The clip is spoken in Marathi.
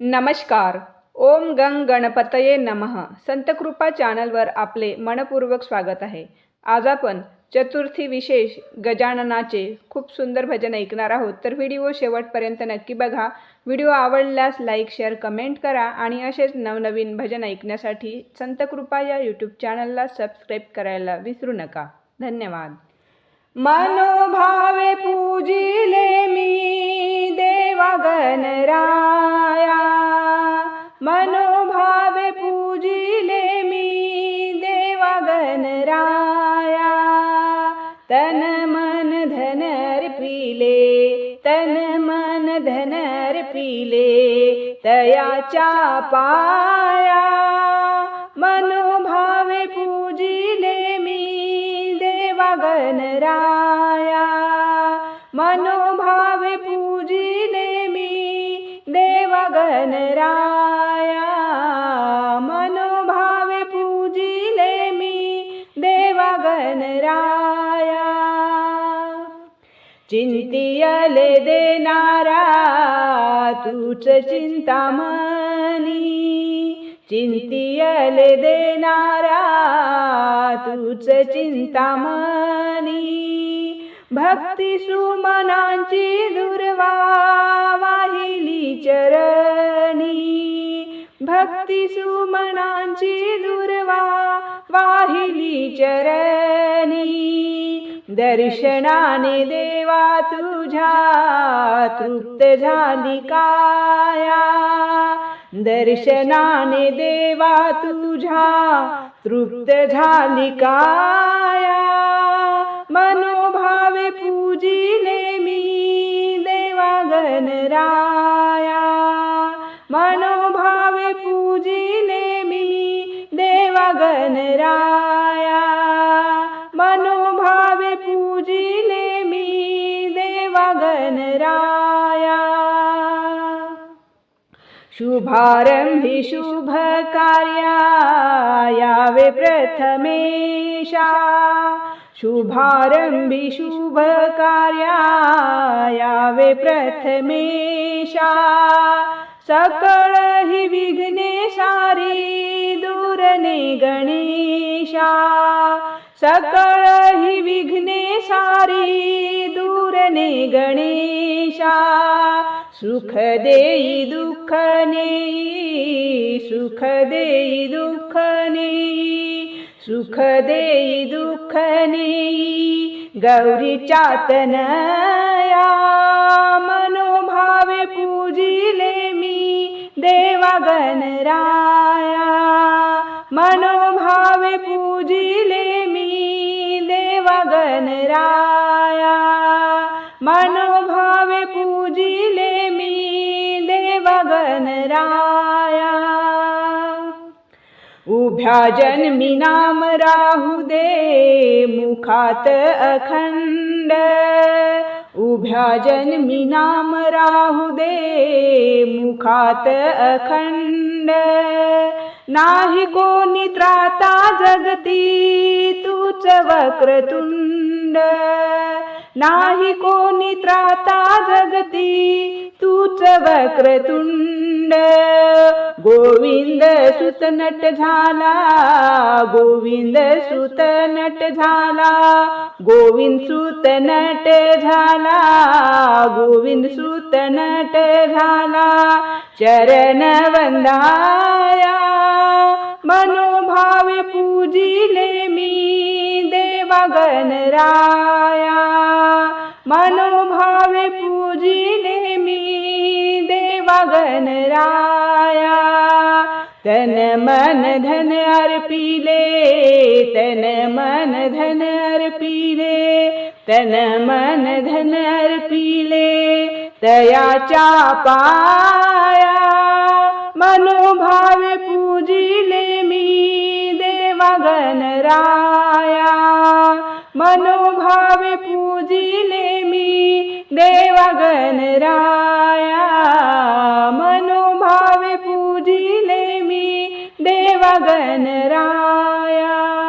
नमस्कार. ओम गंग गणपतये नमः. संतकृपा चॅनलवर आपले मनपूर्वक स्वागत आहे. आज आपण चतुर्थी विशेष गजाननाचे खूप सुंदर भजन ऐकणार आहोत. तर व्हिडिओ शेवटपर्यंत नक्की बघा. व्हिडिओ आवडल्यास लाईक शेअर कमेंट करा आणि असेच नवनवीन भजन ऐकण्यासाठी संतकृपा या यूट्यूब चॅनलला सबस्क्राईब करायला विसरू नका. धन्यवाद. मनोभावे पूजिले मी गणराया तन मन धन अर्पिले तन मन धन अर्पिले तयाच्या पाया मनोभावे पूजिले मी देवा गणराया। मनोभावे पूजिले मी देवा गणराया राया गणराया चिंतियले देणारा तूच चिंतामणी. चिंतियले देणारा तूच चिंतामणी. भक्ती सुमनांची दुर्वा वाहिली चरणी. भक्ती सुमनांची दुर्वा वाहिली चरणी. दर्शनाने देवा तुझ्या तृप्त झाली काया. दर्शनाने देवा तुझ्या तृप्त झाली काया. मनोभावे पूजिले मी देवा गणरा मनोभावे पूजिले मी देवा गणराया मनोभावे पूजिले मी देवा गणराया शुभारंभी शुभ कार्या प्रथमेशा. शुभारंभी शुभ कार्या यावे प्रथमेशा. सकळ हि विघ्ने सारी दूरने गणेशा। सकळ हि विघ्ने सारी दूरने गणेशा। सुख देई दुःख नेई सुख देई दुःख नेई सुख देई दुःख नेई गौरी चातनया। मनोभावे पूजिले देवा गणराया मनोभावे पूजिले मी देवा गणराया मनोभावे पूजिले मी देवा गणराया उभ्या जन्मी नाम राहू दे मुखात अखंड उभ्या जन्मी नाम राहू दे मुखात अखंड. नाही कोणी त्राता जगती तूच वक्रतुंड. नाही कोणी त्राता जगती तूच वक्रतुंड. गोविंद सुतनट झाला गोविंद सुतनट झाला गोविंद सुतनट झाला गोविंद सुतनट झाला. चरण वंदाया मनोभावे पूजिले मी देवा मनोभावे पूजिले मी देवा राया. तन मन धन अर्पिले तन मन धन अर्पिले तन मन धन अर्पिले तयाच्या पाया. मनोभावे पूजिले मी देवा राया. मनोभावे पूजिले देवगन राया मनोभावे पूजिले मी. राया.